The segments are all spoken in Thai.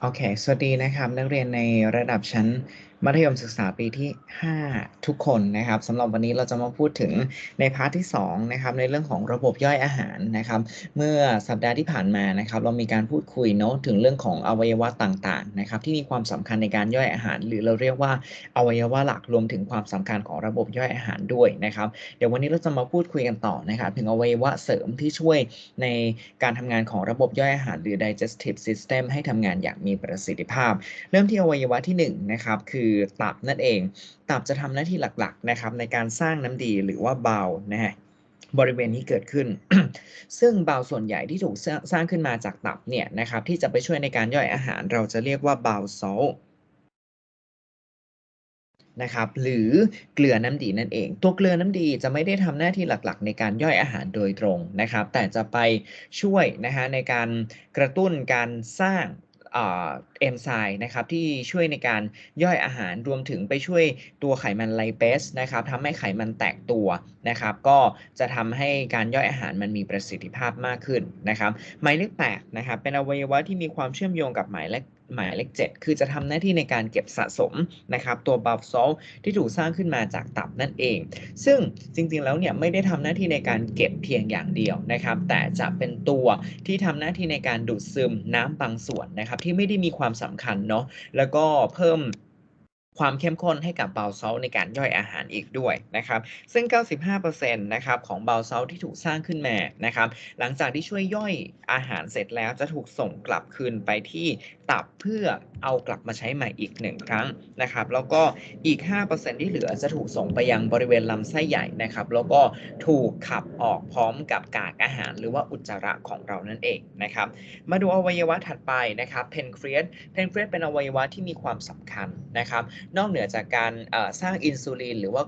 โอเค สวัสดีนะครับ นักเรียนในระดับชั้น มัธยมศึกษาปีที่ 5 ทุกคนนะครับสำหรับวันนี้เราจะมาพูดถึงในพาร์ทที่2นะครับในเรื่องของระบบย่อยอาหารนะครับเมื่อสัปดาห์ที่ผ่านมานะครับเรามีการพูดคุยเนาะถึงเรื่องของอวัยวะต่างๆนะครับที่มีความสำคัญในการย่อยอาหาร หรือเราเรียกว่าอวัยวะหลักรวมถึงความสำคัญของระบบย่อยอาหารด้วยนะครับเดี๋ยววันนี้เราจะมาพูดคุยกันต่อนะครับถึงอวัยวะเสริมที่ช่วยในการทำงานของระบบย่อยอาหาร หรือ digestive system ให้ทำงานอย่างมีประสิทธิภาพ เริ่มที่อวัยวะที่1นะครับคือตับนั่นเอง ตับจะทำหน้าที่หลักๆนะครับในการสร้างน้ำดีหรือว่าเบานะฮะบริเวณนี้เกิดขึ้น ซึ่งเบาส่วนใหญ่ที่ถูกสร้างขึ้นมาจากตับเนี่ยนะครับที่จะไปช่วยในการย่อยอาหารเราจะเรียกว่าเบาซลนะครับหรือเกลือน้ำดีนั่นเอง ตัวเกลือน้ำดีจะไม่ได้ทำหน้าที่หลักๆ ในการย่อยอาหารโดยตรงนะครับ แต่จะไปช่วยนะฮะในการกระตุ้นการสร้าง เอนไซม์นะครับที่ช่วยในการย่อยอาหารรวมถึงไปช่วยตัวไขมันไลเปสนะครับทำให้ไขมันแตกตัวนะครับ ก็จะทำให้การย่อยอาหารมันมีประสิทธิภาพมากขึ้นนะครับ หมายเลขแปดนะครับเป็นอวัยวะที่มีความเชื่อมโยงกับหมายเลข หมายเลข 7 คือจะทำหน้าที่ในการเก็บสะสมนะครับตัวบัฟซอลที่ถูกสร้างขึ้นมาจากตับนั่นเอง ซึ่งจริงๆแล้วเนี่ยไม่ได้ทำหน้าที่ในการเก็บเพียงอย่างเดียวนะครับ แต่จะเป็นตัวที่ทำหน้าที่ในการดูดซึมน้ำบางส่วนนะครับที่ไม่ได้มีความสำคัญเนาะแล้วก็เพิ่มความเข้มข้นให้กับเบลซอลในการย่อยอาหารอีกด้วยนะครับ ซึ่ง 95%นะครับของเบลซอลที่ถูกสร้างขึ้นมานะครับ หลังจากที่ช่วยย่อยอาหารเสร็จแล้วจะถูกส่งกลับคืนไปที่ ตับเพื่อเอากลับมาใช้ใหม่อีกหนึ่งครั้งนะครับ แล้วก็อีก 5%ที่เหลือจะถูกส่งไปยังบริเวณลำไส้ใหญ่นะครับ แล้วก็ถูกขับออกพร้อมกับกากอาหารหรือว่าอุจจาระของเรานั่นเองนะครับ มาดูอวัยวะถัดไปนะครับเพนครียสเพนครียสเป็นอวัยวะที่มีความสำคัญนะครับ นอกเหนือจากการสร้างอินซูลินหรือว่า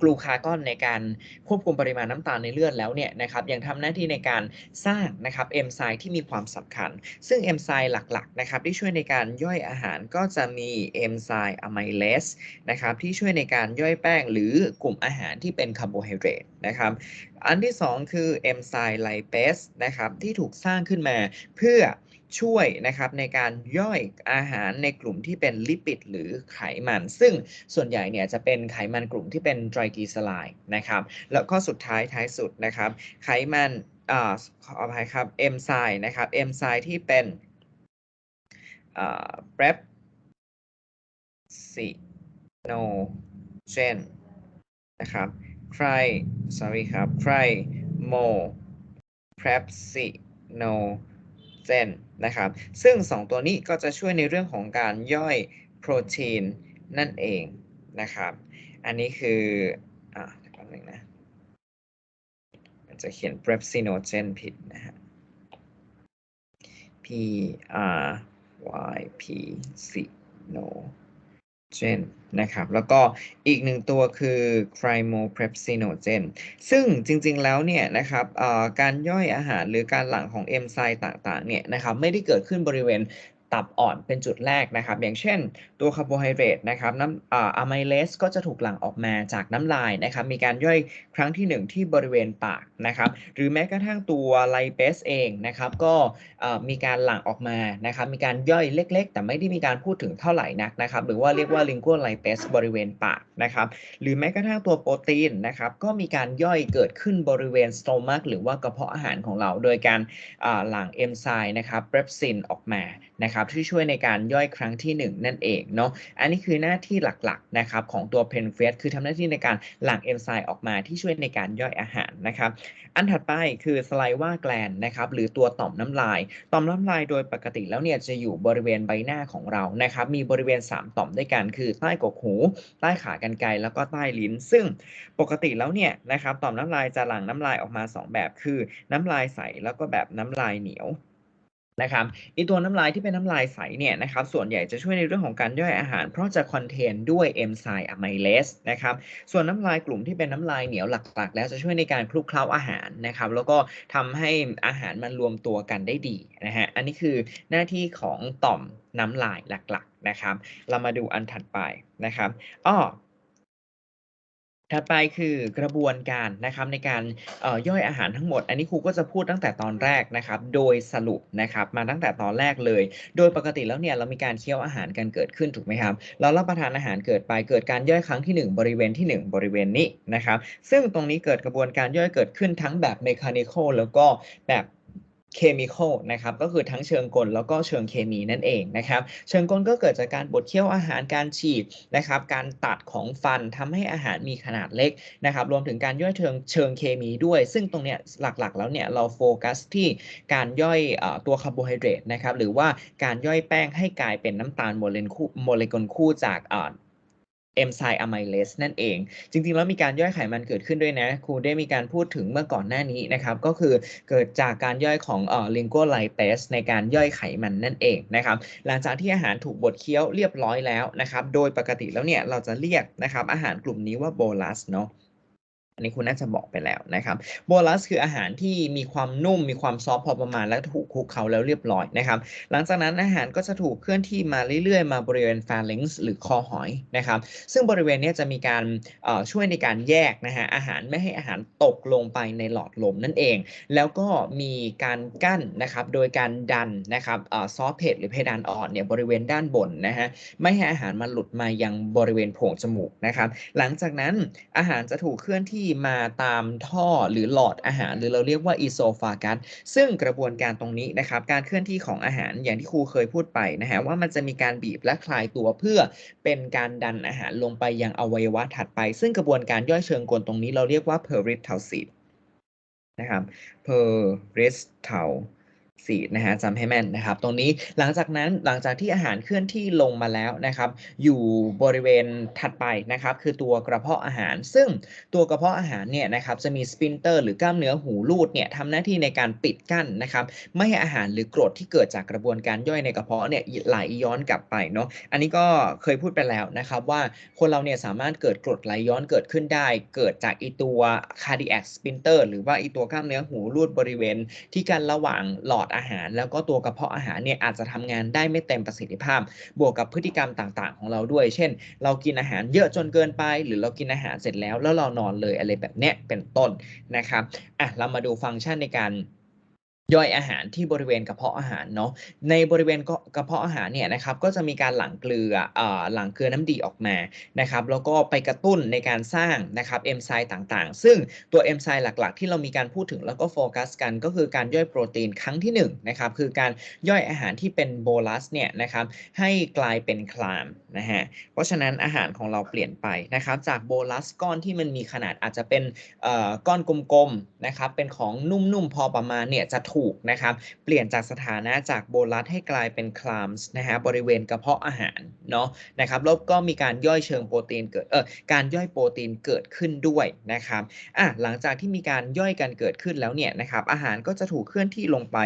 กลูคากอนในการควบคุมปริมาณน้ำตาลในเลือดแล้วเนี่ยนะครับยังทำหน้าที่ในการสร้างนะครับเอนไซม์ที่มีความสำคัญ ซึ่งเอนไซม์หลักๆนะครับที่ช่วยในการย่อยอาหารก็จะมีเอนไซม์อะไมเลสนะครับที่ช่วยในการย่อยแป้งหรือกลุ่มอาหารที่เป็นคาร์โบไฮเดรตนะครับอันที่ 2 คือเอนไซม์ไลเปสนะครับที่ถูกสร้างขึ้นมาเพื่อ ช่วยนะครับในการย่อยอาหารในกลุ่มที่เป็นลิปิดหรือไขมัน ซึ่งส่วนใหญ่เนี่ยจะเป็นไขมันกลุ่มที่เป็นไตรกลีเซอไรด์นะครับแล้วก็สุดท้ายท้ายสุดนะครับไขมันอ่าขออภัยครับเอนไซม์นะครับเอนไซม์ที่เป็นเปรปซิโนเจนนะครับใคร sorry ครับใครโมเปรปซิโน เจนนะครับ ซึ่ง 2 ตัวนี้ก็จะช่วยในเรื่องของการย่อยโปรตีนนั่นเองนะครับ อันนี้คืออ่าแป๊บนึงนะมันจะเขียน p r e p s i n o g e n ผิดนะฮะ P R Y P C No เจนนะครับ แล้วก็อีกหนึ่งตัวคือ c r y m o p r e p s i n o g e n ซึ่งจริงๆแล้วเนี่ยนะครับการย่อยอาหารหรือการหลั่งของเอนไซม์ต่างๆเนี่ยนะครับไม่ได้เกิดขึ้นบริเวณ ตับอ่อนเป็นจุดแรกนะครับ อย่างเช่น ตัวคาร์โบไฮเดรตนะครับน้ำอะไมเลสก็จะถูกหลั่งออกมาจากน้ำลายนะครับ มีการย่อยครั้งที่ 1 ที่บริเวณปากนะครับ หรือแม้กระทั่งตัวไลเปสเองนะครับ ก็มีการหลั่งออกมานะครับ มีการย่อยเล็ก ๆ แต่ไม่ได้มีการพูดถึงเท่าไหร่นักนะครับ หรือว่าเรียกว่าลิงกัวไลเปสบริเวณปากนะครับ หรือแม้กระทั่งตัวโปรตีนนะครับ ก็มีการย่อยเกิดขึ้นบริเวณสโตมักหรือว่ากระเพาะอาหารของเรา โดยการหลั่งเอนไซม์นะครับเปปซินออกมานะครับที่ช่วยในการย่อยครั้งที่ 1 นั่นเองเนาะอันนี้คือหน้าที่หลักๆนะครับของตัวเพนเฟสคือทำหน้าที่ในการหลั่งเอนไซม์ออกมาที่ช่วยในการย่อยอาหารนะครับอันถัดไปคือสไลว่าแกลนนะครับหรือตัวต่อมน้ำลาย ต่อมน้ำลายโดยปกติแล้วเนี่ยจะอยู่บริเวณใบหน้าของเรานะครับมีบริเวณ 3 ต่อมด้วยกันคือใต้กกหู ใต้ขากรรไกรแล้วก็ใต้ลิ้น ซึ่งปกติแล้วเนี่ยนะครับต่อมน้ำลายจะหลั่งน้ำลายออกมา 2 แบบคือน้ำลายใสแล้วก็แบบน้ำลายเหนียว นะครับอีตัวน้ำลายที่เป็นน้ำลายใสเนี่ยนะครับส่วนใหญ่จะช่วยในเรื่องของการย่อยอาหาร เพราะจะคอนเทนด้วยเอนไซม์อะไมเลสนะครับส่วนน้ำลายกลุ่มที่เป็นน้ำลายเหนียวหลักๆ แล้วจะช่วยในการคลุกเคล้าอาหารนะครับแล้วก็ทำให้อาหารมันรวมตัวกันได้ดีนะฮะอันนี้คือหน้าที่ของต่อมน้ำลายหลักๆนะครับเรามาดูอันถัดไปนะครับอ้อ ถัดไปคือกระบวนการนะครับในการย่อยอาหารทั้งหมด อันนี้ครูก็จะพูดตั้งแต่ตอนแรกนะครับ โดยสรุปนะครับมาตั้งแต่ตอนแรกเลย โดยปกติแล้วเนี่ยเรามีการเคี้ยวอาหารกันเกิดขึ้นถูกไหมครับ เรารับประทานอาหารเกิดไปเกิดการย่อยครั้งที่ 1 บริเวณที่ 1 บริเวณนี้นะครับ ซึ่งตรงนี้เกิดกระบวนการย่อยเกิดขึ้นทั้งแบบเมคานิคอลแล้วก็แบบ เคมีคอลนะครับก็คือทั้งเชิงกลแล้วก็เชิงเคมีนั่นเองนะครับ เชิงกลก็เกิดจากการบดเคี้ยวอาหารการฉีดนะครับ การตัดของฟันทำให้อาหารมีขนาดเล็กนะครับ รวมถึงการย่อยเชิงเชิงเคมีด้วย ซึ่งตรงเนี้ยหลักๆ แล้วเนี่ยเราโฟกัสที่การย่อยอตัวคาร์โบไฮเดรตนะครับ หรือว่าการย่อยแป้งให้กลายเป็นน้ำตาลโมเลกุลคู่จากอ่อ เอนไซม์อะไมเลสนั่นเอง จริงๆ แล้วมีการย่อยไขมันเกิดขึ้นด้วยนะ ครูได้มีการพูดถึงเมื่อก่อนหน้านี้นะครับ ก็คือเกิดจากการย่อยของเอ่อลิงโกไลเปสในการย่อยไขมันนั่นเองนะครับ หลังจากที่อาหารถูกบดเคี้ยวเรียบร้อยแล้วนะครับ โดยปกติแล้วเนี่ยเราจะเรียกนะครับอาหารกลุ่มนี้ว่าโบลัสเนาะ อันนี้คุณน่าจะบอกไปแล้วนะครับโบลัสคืออาหารที่มีความนุ่มมีความซอฟพอประมาณและถูกคลุกเคล้าแล้วเรียบร้อยนะครับ หลังจากนั้นอาหารก็จะถูกเคลื่อนที่มาเรื่อยๆ มาบริเวณฟาลิงส์หรือคอหอยนะครับ ซึ่งบริเวณนี้จะมีการช่วยในการแยกนะฮะอาหารไม่ให้อาหารตกลงไปในหลอดลมนั่นเอง แล้วก็มีการกั้นนะครับโดยการดันนะครับซอฟเพดหรือเพดานอ่อนเนี่ยบริเวณด้านบนนะฮะไม่ให้อาหารมันหลุดมายังบริเวณโพรงจมูกนะครับ หลังจากนั้นอาหารจะถูกเคลื่อนที่มาตามท่อหรือหลอดอาหาร หรือเราเรียกว่าอีโซฟากัสซึ่งกระบวนการตรงนี้นะครับ การเคลื่อนที่ของอาหารอย่างที่ครูเคยพูดไปนะฮะว่ามันจะมีการบีบและคลายตัวเพื่อเป็นการดันอาหารลงไปยังอวัยวะถัดไป ซึ่งกระบวนการย่อยเชิงกลตรงนี้เราเรียกว่า perithalsis นะครับ สีนะฮะจำให้แม่นนะครับ ตรงนี้หลังจากนั้นหลังจากที่อาหารเคลื่อนที่ลงมาแล้วนะครับ อยู่บริเวณถัดไปนะครับ คือตัวกระเพาะอาหาร ซึ่งตัวกระเพาะอาหารเนี่ยนะครับจะมีสปินเตอร์หรือกล้ามเนื้อหูรูดเนี่ยทำหน้าที่ในการปิดกั้นนะครับ ไม่ให้อาหารหรือกรดที่เกิดจากกระบวนการย่อยในกระเพาะเนี่ยไหลย้อนกลับไปเนาะอันนี้ก็เคยพูดไปแล้วนะครับว่าคนเราเนี่ยสามารถเกิดกรดไหลย้อนเกิดขึ้นได้ เกิดจากอีตัว cardiac sphincter หรือว่าอีตัวกล้ามเนื้อหูรูดบริเวณที่กันระหว่างหลอดอาหาร แล้วก็ตัวกระเพาะอาหารเนี่ยอาจจะทำงานได้ไม่เต็มประสิทธิภาพ บวกกับพฤติกรรมต่างๆ ของเราด้วย เช่น เรากินอาหารเยอะจนเกินไป หรือเรากินอาหารเสร็จแล้ว แล้วเรานอนเลยอะไรแบบเนี้ยเป็นต้นนะครับอะเรามาดูฟังก์ชันในการ ย่อยอาหารที่บริเวณกระเพาะอาหารเนาะในบริเวณกระเพาะอาหารเนี่ยนะครับก็จะมีการหลั่งเกลืออ่าหลั่งเกลือน้ำดีออกมานะครับแล้วก็ไปกระตุ้นในการสร้างนะครับเอนไซม์ต่างๆ ซึ่งตัวเอนไซม์หลักๆ ที่เรามีการพูดถึงแล้วก็โฟกัสกันก็คือการย่อยโปรตีนครั้งที่1นะครับคือการย่อยอาหารที่เป็นโบลัสเนี่ยนะครับให้กลายเป็นคลามนะฮะเพราะฉะนั้นอาหารของเราเปลี่ยนไปนะครับจากโบลัสก้อนที่มันมีขนาดอาจจะเป็นเอ่อก้อนกลมๆนะครับเป็นของนุ่มๆพอประมาณเนี่ยจะถูกนะครับเปลี่ยนจากสถานะจากโบลัสให้กลายเป็นคลามส์นะฮะบริเวณกระเพาะอาหารเนาะนะครับแล้วก็มีการย่อยเชิงโปรตีนเกิดเออการย่อยโปรตีนเกิดขึ้นด้วยนะครับอะหลังจากที่มีการย่อยกันเกิดขึ้นแล้วเนี่ยนะครับอาหารก็จะถูกเคลื่อนที่ลงไป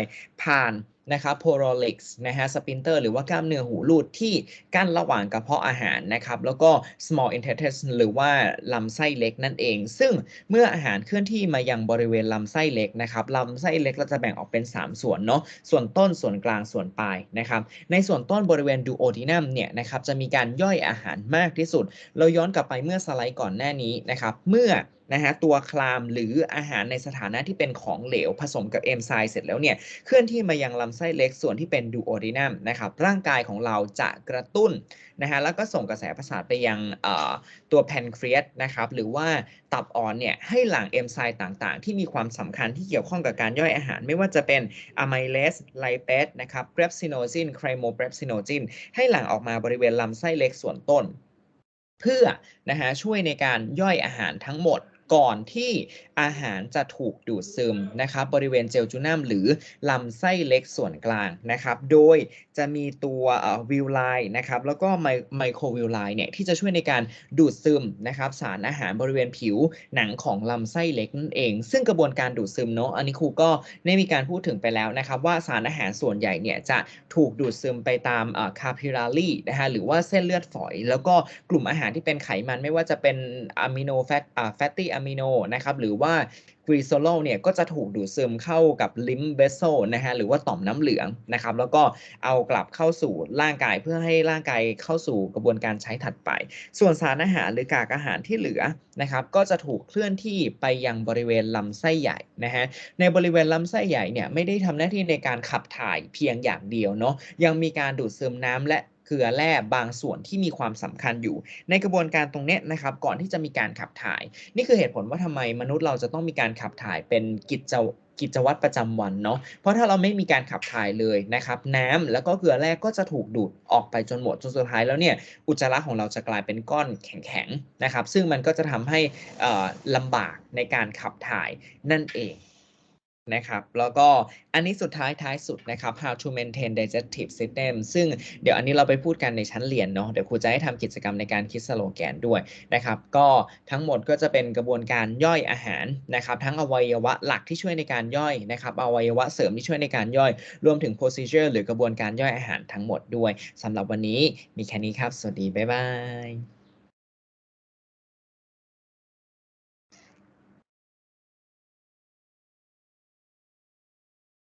ผ่าน นะครับ porolix นะฮะ sphincter หรือว่ากล้ามเนื้อหูรูดที่กั้นระหว่างกระเพาะอาหารนะครับแล้วก็ small intestine หรือว่าลำไส้เล็กนั่นเอง ซึ่งเมื่ออาหารเคลื่อนที่มายังบริเวณลำไส้เล็กนะครับลำไส้เล็กเราจะแบ่งออกเป็น 3 ส่วนเนาะส่วนต้นส่วนกลางส่วนปลายนะครับในส่วนต้นบริเวณดูโอดินัมเนี่ยนะครับจะมีการย่อยอาหารมากที่สุด เราย้อนกลับไปเมื่อสไลด์ก่อนหน้านี้นะครับเมื่อ นะฮะตัวคลามหรืออาหารในสถานะที่เป็นของเหลวผสมกับเอนไซม์เสร็จแล้วเนี่ยเคลื่อนที่มายังลำไส้เล็กส่วนที่เป็นดูโอดินัมนะครับร่างกายของเราจะกระตุ้นนะฮะแล้วก็ส่งกระแสประสาทไปยังตัวแพนครีสนะครับหรือว่าตับอ่อนเนี่ยให้หลั่งเอนไซม์ต่างๆ ที่มีความสำคัญที่เกี่ยวข้องกับการย่อยอาหาร ไม่ว่าจะเป็นอะไมเลสไลเปสนะครับเปรปซิโนจินไครโมเปรปซิโนจินให้หลั่งออกมาบริเวณลำไส้เล็กส่วนต้น เพื่อนะฮะช่วยในการย่อยอาหารทั้งหมด ก่อนที่อาหารจะถูกดูดซึมนะครับบริเวณเจลจูนัมหรือลำไส้เล็กส่วนกลางนะครับโดยจะมีตัววิวไลน์นะครับแล้วก็ไมโครวิวไลน์เนี่ยที่จะช่วยในการดูดซึมนะครับสารอาหารบริเวณผิวหนังของลำไส้เล็กนั่นเอง ซึ่งกระบวนการดูดซึมเนาะอันนี้ครูก็ได้มีการพูดถึงไปแล้วนะครับว่าสารอาหารส่วนใหญ่เนี่ยจะถูกดูดซึมไปตามคาพิลารีนะฮะหรือว่าเส้นเลือดฝอย แล้วก็กลุ่มอาหารที่เป็นไขมันไม่ว่าจะเป็นอะมิโนแฟตแฟตตี้อะมิโนนะครับหรือว่ากรีโซโลเนี่ยก็จะถูกดูดซึมเข้ากับลิมเบโซนะฮะหรือว่าต่อมน้ำเหลืองนะครับแล้วก็เอากลับเข้าสู่ร่างกายเพื่อให้ร่างกายเข้าสู่กระบวนการใช้ถัดไป ส่วนสารอาหารหรือกากอาหารที่เหลือนะครับก็จะถูกเคลื่อนที่ไปยังบริเวณลำไส้ใหญ่นะฮะในบริเวณลำไส้ใหญ่เนี่ยไม่ได้ทำหน้าที่ในการขับถ่ายเพียงอย่างเดียวเนาะยังมีการดูดซึมน้ำและ เกลือแร่บางส่วนที่มีความสำคัญอยู่ ในกระบวนการตรงเนี้ยนะครับ ก่อนที่จะมีการขับถ่าย นี่คือเหตุผลว่าทำไมมนุษย์เราจะต้องมีการขับถ่ายเป็นกิจกิจวัตรประจำวันเนาะ เพราะถ้าเราไม่มีการขับถ่ายเลยนะครับ น้ำแล้วก็เกลือแร่ก็จะถูกดูดออกไปจนหมดจนสุดท้ายแล้วเนี่ยอุจจาระของเราจะกลายเป็นก้อนแข็งๆนะครับ ซึ่งมันก็จะทำให้ลำบากในการขับถ่ายนั่นเอง นะครับ แล้วก็อันนี้สุดท้ายท้ายสุดนะครับ how to maintain digestive system ซึ่งเดี๋ยวอันนี้เราไปพูดกันในชั้นเรียนเนาะ เดี๋ยวครูจะให้ทำกิจกรรมในการคิดสโลแกนด้วยนะครับ ก็ทั้งหมดก็จะเป็นกระบวนการย่อยอาหารนะครับ ทั้งอวัยวะหลักที่ช่วยในการย่อยนะครับ อวัยวะเสริมที่ช่วยในการย่อย รวมถึง procedure หรือกระบวนการย่อยอาหารทั้งหมดด้วยสำหรับวันนี้มีแค่นี้ครับ สวัสดี บ๊ายบาย